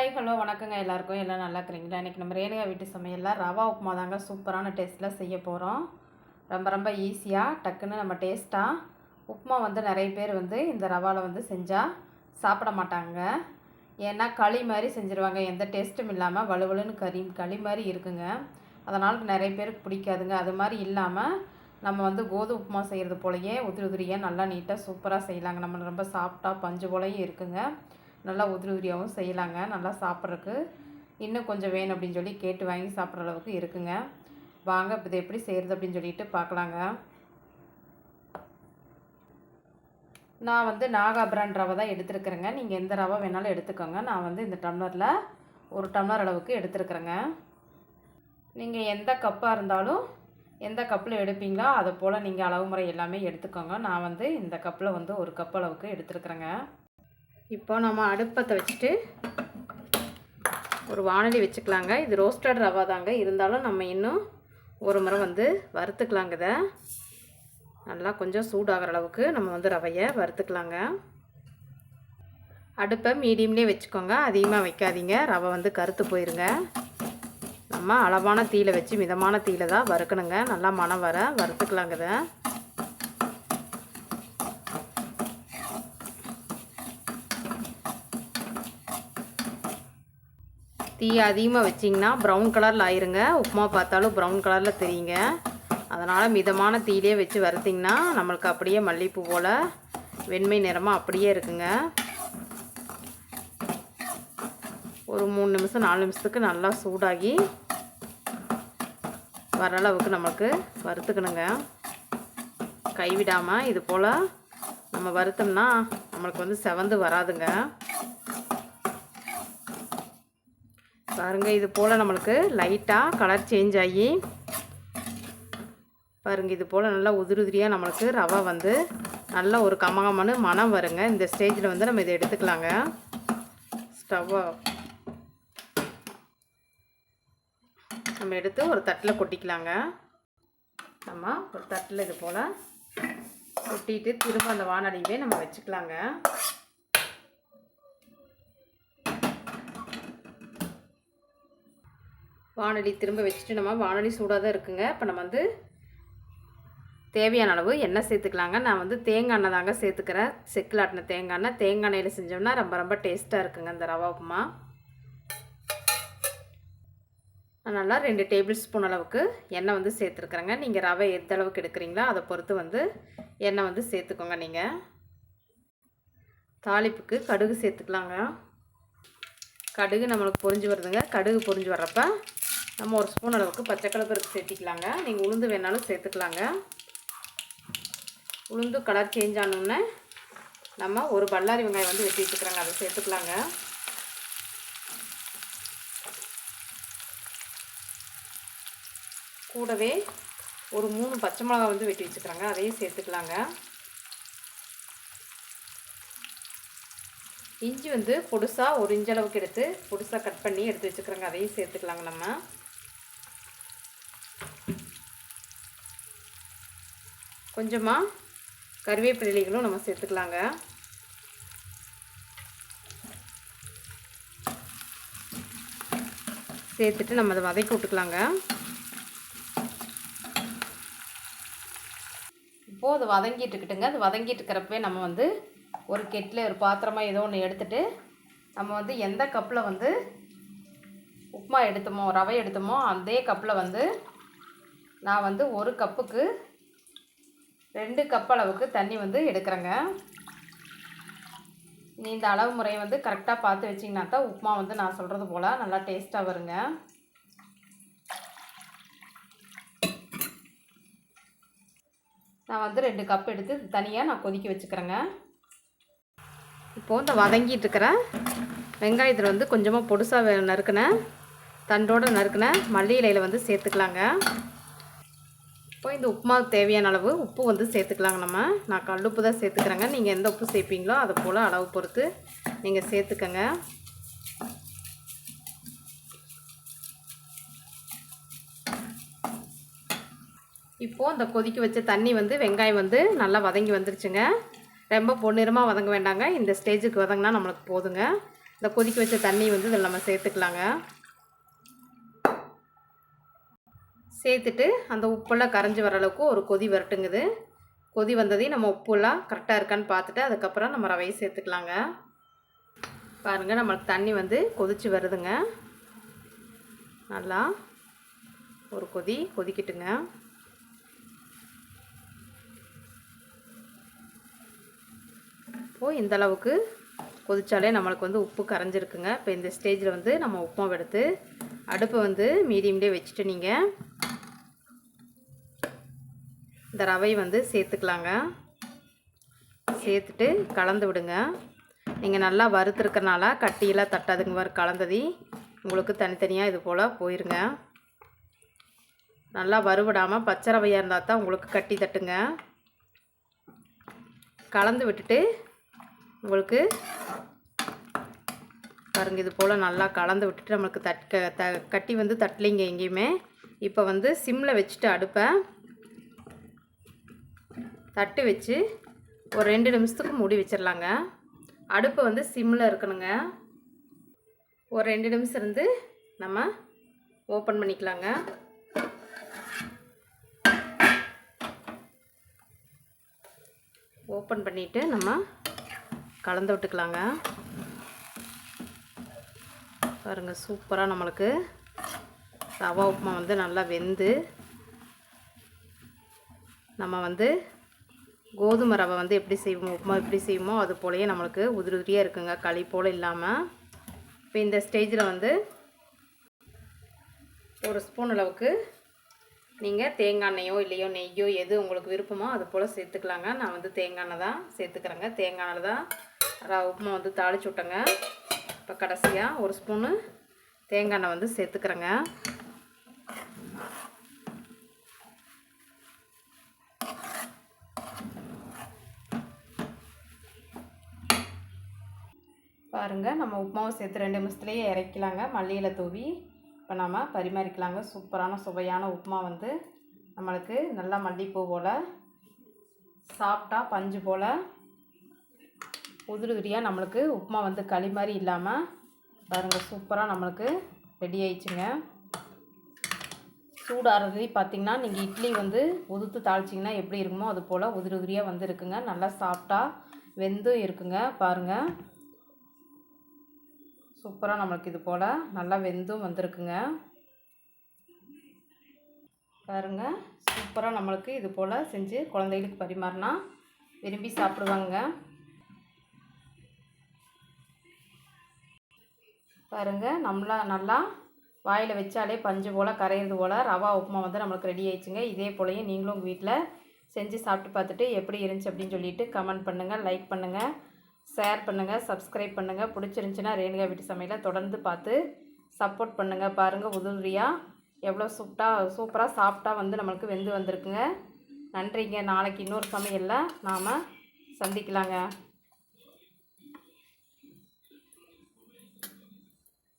Hi hello வணக்கங்க. எல்லாருக்கும் எல்லாம் நல்லா இருக்கிறீங்களா? இன்றைக்கி நம்ம ரேணுகா வீட்டு சமையலில் ரவா உப்புமா தாங்க சூப்பரான டேஸ்ட்டில் செய்ய போகிறோம் ரொம்ப ரொம்ப ஈஸியாக டக்குன்னு நம்ம டேஸ்ட்டாக உப்புமா வந்து நிறைய பேர் வந்து இந்த ரவாவில் வந்து செஞ்சால் சாப்பிட மாட்டாங்க. ஏன்னா களி மாதிரி செஞ்சுருவாங்க. எந்த டேஸ்ட்டும் இல்லாமல் வலுவலுன்னு கறி களி மாதிரி இருக்குங்க. அதனால் நிறைய பேருக்கு பிடிக்காதுங்க. அது மாதிரி இல்லாமல் நம்ம வந்து கோது உப்புமா செய்கிறது போலயே உதிரி உதிரியாக நல்லா நீட்டாக சூப்பராக செய்யலாங்க. நம்ம ரொம்ப சாஃப்டாக பஞ்சு போலயும் இருக்குங்க. நல்லா உதிரி உதிரியாகவும் செய்யலாங்க. நல்லா சாப்பிட்றதுக்கு இன்னும் கொஞ்சம் வேணும் அப்படின்னு சொல்லி கேட்டு வாங்கி சாப்பிட்ற அளவுக்கு இருக்குங்க. வாங்க இப்போ இது எப்படி செய்கிறது அப்படின்னு சொல்லிட்டு பார்க்கலாங்க நான் வந்து நாகா பிராண்ட் ரவை தான் எடுத்துருக்குறேங்க. நீங்கள் எந்த ரவை வேணாலும் எடுத்துக்கோங்க. நான் வந்து இந்த டம்ளரில் ஒரு டம்ளர் அளவுக்கு எடுத்துருக்குறேங்க. நீங்கள் எந்த கப்பாக இருந்தாலும் எந்த கப்பில் எடுப்பீங்களோ அதை போல் நீங்கள் அளவு முறை எல்லாமே எடுத்துக்கோங்க. நான் வந்து இந்த கப்பில் வந்து ஒரு கப் அளவுக்கு எடுத்துருக்குறேங்க. இப்போ நம்ம அடுப்பத்தை வச்சுட்டு ஒரு வானொலி வச்சுக்கலாங்க. இது ரோஸ்டட் ரவா தாங்க. இருந்தாலும் நம்ம இன்னும் ஒரு முறை வந்து வறுத்துக்கலாங்க இதை. நல்லா கொஞ்சம் சூடாகிற அளவுக்கு நம்ம வந்து ரவையை வறுத்துக்கலாங்க. அடுப்பை மீடியம்லேயே வச்சுக்கோங்க. அதிகமாக வைக்காதீங்க. ரவை வந்து கருத்து போயிருங்க. நம்ம அளவான தீயில வச்சு மிதமான தீயில தான் வறுக்கணுங்க. நல்லா மனம் வர வறுத்துக்கலாங்க இதை. தீ அதிகமாக வச்சிங்கன்னா ப்ரௌன் கலரில் ஆயிருங்க. உப்புமா பார்த்தாலும் ப்ரௌன் கலரில் தெரியுங்க. அதனால் மிதமான தீயிலே வச்சு வறுத்திங்கன்னா நம்மளுக்கு அப்படியே மல்லிகைப்பூ போல் வெண்மை நிறமாக அப்படியே இருக்குங்க. ஒரு மூணு நிமிஷம் நாலு நிமிஷத்துக்கு நல்லா சூடாகி வர அளவுக்கு நம்மளுக்கு வறுத்துக்கணுங்க. கைவிடாமல் இது போல் நம்ம வறுத்தோம்னா நம்மளுக்கு வந்து செவந்து வராதுங்க. பாருங்கள் இது போல் நம்மளுக்கு லைட்டாக கலர் சேஞ்ச் ஆகி பாருங்கள் இது போல் நல்லா உதிரி உதிரியாக நம்மளுக்கு ரவை வந்து நல்ல ஒரு கமகமான மனம் வருங்க. இந்த ஸ்டேஜில் வந்து நம்ம இதை எடுத்துக்கலாங்க. ஸ்டவ்வை நம்ம எடுத்து ஒரு தட்டில் கொட்டிக்கலாங்க. நம்ம ஒரு தட்டில் இது போல் கொட்டிட்டு திரும்ப அந்த வானடியவே நம்ம வச்சுக்கலாங்க. வானொலி திரும்ப வச்சுட்டு நம்ம வானொலி சூடாக தான் இருக்குங்க. இப்போ நம்ம வந்து தேவையான அளவு எண்ணெய் சேர்த்துக்கலாங்க. நான் வந்து தேங்காய் எண்ணெய் தாங்க சேர்த்துக்கிறேன். செக்கில் ஆட்டின தேங்காய் எண்ணெய் தேங்காய் எண்ணெயில் செஞ்சோம்னா ரொம்ப ரொம்ப டேஸ்ட்டாக இருக்குங்க இந்த ரவா உப்புமா. நல்லா ரெண்டு டேபிள் ஸ்பூன் அளவுக்கு எண்ணெய் வந்து சேர்த்துருக்குறேங்க. நீங்கள் ரவை எந்த அளவுக்கு எடுக்கிறீங்களோ அதை பொறுத்து வந்து எண்ணெய் வந்து சேர்த்துக்கோங்க நீங்கள் தாளிப்புக்கு கடுகு சேர்த்துக்கலாங்க. கடுகு நம்மளுக்கு பொறிஞ்சு வருதுங்க. கடுகு பொறிஞ்சு வர்றப்ப நம்ம ஒரு ஸ்பூன் அளவுக்கு பச்சை கலப்பருக்கு சேர்த்திக்கலாங்க. நீங்கள் உளுந்து வேணாலும் சேர்த்துக்கலாங்க. உளுந்து கலர் சேஞ்ச் ஆனோடனே நம்ம ஒரு பல்லாரி வெங்காயம் வந்து வெட்டி வச்சுக்கிறோங்க அதை சேர்த்துக்கலாங்க. கூடவே ஒரு மூணு பச்சை மிளகா வந்து வெட்டி வச்சுக்கிறாங்க அதையும் சேர்த்துக்கலாங்க. இஞ்சி வந்து பொடுசாக ஒரு இஞ்சளவுக்கு எடுத்து பொடுசாக கட் பண்ணி எடுத்து வச்சுக்கிறாங்க அதையும் சேர்த்துக்கலாங்க நம்ம. கொஞ்சமாக கருவேப்பிலைகளும் நம்ம சேர்த்துக்கலாங்க. சேர்த்துட்டு நம்ம அதை வதக்கி விட்டுக்கலாங்க. இப்போது அது வதங்கிட்டு இருக்கட்டுங்க. அது வதங்கிட்டு இருக்கிறப்பவே நம்ம வந்து ஒரு கெட்டில் ஒரு பாத்திரமாக ஏதோ ஒன்று எடுத்துகிட்டு நம்ம வந்து எந்த கப்பில் வந்து உப்புமா எடுத்தோமோ ரவை எடுத்தோமோ அதே கப்பில் வந்து நான் வந்து ஒரு கப்புக்கு ரெண்டு கப் அளவுக்கு தண்ணி வந்து எடுக்கிறேங்க. நீ இந்த அளவு முறையை வந்து கரெக்டாக பார்த்து வச்சிங்கன்னா தான் உப்புமா வந்து நான் சொல்கிறது போல் நல்லா டேஸ்ட்டாக வருங்க. நான் வந்து ரெண்டு கப் எடுத்து தனியாக நான் கொதிக்க வச்சுக்கிறேங்க. இப்போது இந்த வதங்கிட்டு இருக்கிற வெங்காயத்தில் வந்து கொஞ்சமாக பொடுசாக நறுக்கினேன். தண்டோடு நறுக்கினேன். மல்லி இலையில் வந்து சேர்த்துக்கலாங்க. இப்போ இந்த உப்புமாவுக்கு தேவையான அளவு உப்பு வந்து சேர்த்துக்கலாங்க நம்ம. நான் கல் உப்பு தான் சேர்த்துக்கிறேங்க. நீங்கள் எந்த உப்பு சேர்ப்பீங்களோ அதை போல் அளவு பொறுத்து நீங்கள் சேர்த்துக்கங்க. இப்போது இந்த கொதிக்க வச்ச தண்ணி வந்து வெங்காயம் வந்து நல்லா வதங்கி வந்துருச்சுங்க. ரொம்ப பொன்னிறமாக வதங்க வேண்டாங்க. இந்த ஸ்டேஜுக்கு வதங்கினா நம்மளுக்கு போதுங்க. இந்த கொதிக்க வச்ச தண்ணி வந்து இதில் நம்ம சேர்த்துக்கலாங்க. சேர்த்துட்டு அந்த உப்பெல்லாம் கரைஞ்சி வர அளவுக்கு ஒரு கொதி வரட்டுங்குது. கொதி வந்ததையும் நம்ம உப்புலாம் கரெக்டாக இருக்கான்னு பார்த்துட்டு அதுக்கப்புறம் நம்ம ரவையை சேர்த்துக்கலாங்க. பாருங்கள் நம்மளுக்கு தண்ணி வந்து கொதிச்சு வருதுங்க. நல்லா ஒரு கொதி கொதிக்கட்டுங்க. இப்போது இந்தளவுக்கு கொதித்தாலே நம்மளுக்கு வந்து உப்பு கரைஞ்சிருக்குங்க. இப்போ இந்த ஸ்டேஜில் வந்து நம்ம உப்பம் எடுத்து அடுப்பை வந்து மீடியம்லேயே வச்சுட்டு நீங்கள் இந்த ரவை வந்து சேர்த்துக்கலாங்க. சேர்த்துட்டு கலந்து விடுங்க. நீங்கள் நல்லா வறுத்துருக்கனால கட்டியெல்லாம் தட்டாதுங்க மாதிரி கலந்ததி. உங்களுக்கு தனித்தனியாக இது போல் போயிருங்க. நல்லா வறுவிடாமல் பச்சை ரவையாக இருந்தால் தான் உங்களுக்கு கட்டி தட்டுங்க. கலந்து விட்டுட்டு உங்களுக்கு பாருங்க இது போல் நல்லா கலந்து விட்டுட்டு நம்மளுக்கு தட்க த கட்டி வந்து தட்டலிங்க எங்கேயுமே. இப்போ வந்து சிம்மில் வச்சுட்டு அடுப்பை தட்டு வச்சு ஒரு ரெண்டு நிமிஷத்துக்கு மூடி வச்சிடலாங்க. அடுப்பு வந்து சிம்மில் இருக்கணுங்க. ஒரு ரெண்டு நிமிஷம் இருந்து நம்ம ஓப்பன் பண்ணிக்கலாங்க. ஓப்பன் பண்ணிவிட்டு நம்ம கலந்து விட்டுக்கலாங்க. பாருங்கள் சூப்பராக நம்மளுக்கு ரவா உப்புமா வந்து நல்லா வெந்து நம்ம வந்து கோதுமை ரவை வந்து எப்படி செய்வோமோ உப்புமா எப்படி செய்வோமோ அது போலயே நம்மளுக்கு உதிரி உதிரியாக இருக்குங்க. களி போல் இல்லாமல் இப்போ இந்த ஸ்டேஜில் வந்து ஒரு ஸ்பூன் அளவுக்கு நீங்கள் தேங்காய் எண்ணெயோ இல்லையோ நெய்யோ எது உங்களுக்கு விருப்பமோ அது போல் சேர்த்துக்கலாங்க. நான் வந்து தேங்காய் எண்ணெய் தான் சேர்த்துக்கிறேங்க. தேங்காய் எண்ணெய் தான். ரவை உப்புமா வந்து தாளிச்சு விட்டேங்க. இப்போ கடைசியாக ஒரு ஸ்பூனு தேங்காய் எண்ணெய் வந்து சேர்த்துக்கிறேங்க. பாருங்கள் நம்ம உப்புமாவும் சேர்த்து ரெண்டு நிமிஷத்துலேயே இறக்கலாங்க. மல்லியில் தூவி இப்போ நம்ம பரிமாறிக்கலாங்க. சூப்பரான சுவையான உப்புமா வந்து நம்மளுக்கு நல்லா மல்லிப்பூ போல் சாப்பிட்டா பஞ்சு போல் உதிரி உதிரியாக நம்மளுக்கு உப்புமா வந்து களி மாதிரி இல்லாமல் பாருங்கள் சூப்பராக நம்மளுக்கு ரெடி ஆயிடுச்சுங்க. சூடாகிறது பார்த்திங்கன்னா நீங்கள் இட்லி வந்து உதுத்து தாளிச்சிங்கன்னா எப்படி இருக்குமோ அது போல் உதிரி உதிரியாக வந்து இருக்குங்க. நல்லா சாப்பிட்டா வெந்தும் இருக்குங்க. பாருங்கள் சூப்பராக நம்மளுக்கு இது போல் நல்லா வெந்தும் வந்திருக்குங்க. பாருங்க சூப்பராக நம்மளுக்கு இது போல் செஞ்சு குழந்தைகளுக்கு பரிமாறினா விரும்பி சாப்பிடுவாங்க. பாருங்கள் நம்மளா நல்லா வாயில் வச்சாலே பஞ்சு போல் கரையிறது போல் ரவா உப்புமா வந்து நம்மளுக்கு ரெடி ஆயிடுச்சுங்க. இதே போலையும் நீங்களும் உங்கள் வீட்டில் செஞ்சு சாப்பிட்டு பார்த்துட்டு எப்படி இருந்துச்சு அப்படின்னு சொல்லிட்டு கமெண்ட் பண்ணுங்கள் லைக் பண்ணுங்கள் ஷேர் பண்ணுங்கள் சப்ஸ்கிரைப் பண்ணுங்கள் பிடிச்சிருந்துச்சின்னா ரேணுகா வீட்டு சமையலை தொடர்ந்து பார்த்து சப்போர்ட் பண்ணுங்கள் பாருங்கள் உதவியாக எவ்வளோ சூப்டாக சூப்பராக சாப்பிட்டா வந்து நம்மளுக்கு வெந்து வந்திருக்குங்க. நன்றிங்க. நாளைக்கு இன்னொரு சமையலில் நாம் சந்திக்கலாங்க.